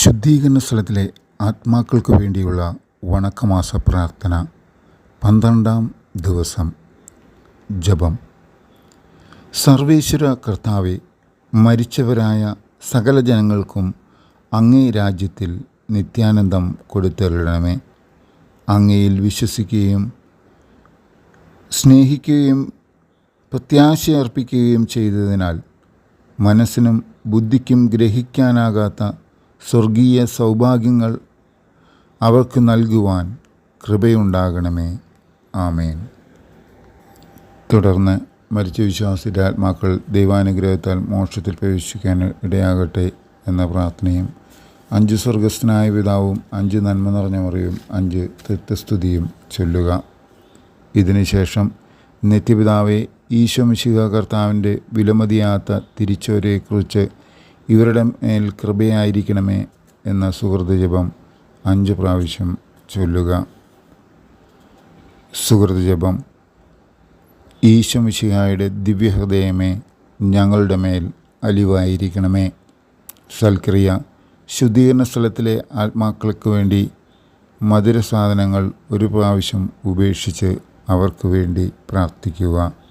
ശുദ്ധീകരണ സ്ഥലത്തിലെ ആത്മാക്കൾക്ക് വേണ്ടിയുള്ള വണക്കമാസ പ്രാർത്ഥന പന്ത്രണ്ടാം ദിവസം. ജപം. സർവേശ്വര കർത്താവെ മരിച്ചവരായ സകല ജനങ്ങൾക്കും അങ്ങേ രാജ്യത്തിൽ നിത്യാനന്ദം കൊടുത്തരണമേ അങ്ങയിൽ വിശ്വസിക്കുകയും സ്നേഹിക്കുകയും പ്രത്യാശയർപ്പിക്കുകയും ചെയ്തതിനാൽ മനസ്സിനും ബുദ്ധിക്കും ഗ്രഹിക്കാനാകാത്ത സ്വർഗീയ സൗഭാഗ്യങ്ങൾ അവർക്ക് നൽകുവാൻ കൃപയുണ്ടാകണമേ. ആമേൻ. തുടർന്ന് മരിച്ച വിശ്വാസിയുടെ ആത്മാക്കൾ ദൈവാനുഗ്രഹത്താൽ മോക്ഷത്തിൽ പ്രവേശിക്കാൻ ഇടയാകട്ടെ എന്ന പ്രാർത്ഥനയും അഞ്ച് സ്വർഗസ്ഥനായ പിതാവും അഞ്ച് നന്മ നിറഞ്ഞ മറിയും അഞ്ച് തീർത്ഥസ്തുതിയും ചൊല്ലുക. ഇതിനുശേഷം നിത്യപിതാവെ ഈശോമിശിക കർത്താവിന്റെ വിലമതിയാത്ത തിരിച്ചവരെക്കുറിച്ച് ഇവരുടെ മേൽ കൃപയായിരിക്കണമേ എന്ന സുഹൃത്ത് ജപം അഞ്ച് പ്രാവശ്യം ചൊല്ലുക. സുഹൃത്ത് ജപം ഈശോമിശിഹായുടെ ദിവ്യഹൃദയമേ ഞങ്ങളുടെ മേൽ അലിവായിരിക്കണമേ. സൽക്രിയ ശുദ്ധീകരണ സ്ഥലത്തിലെ ആത്മാക്കൾക്ക് വേണ്ടി മധുര സാധനങ്ങൾ ഒരു പ്രാവശ്യം ഉപേക്ഷിച്ച് അവർക്ക് വേണ്ടി പ്രാർത്ഥിക്കുക.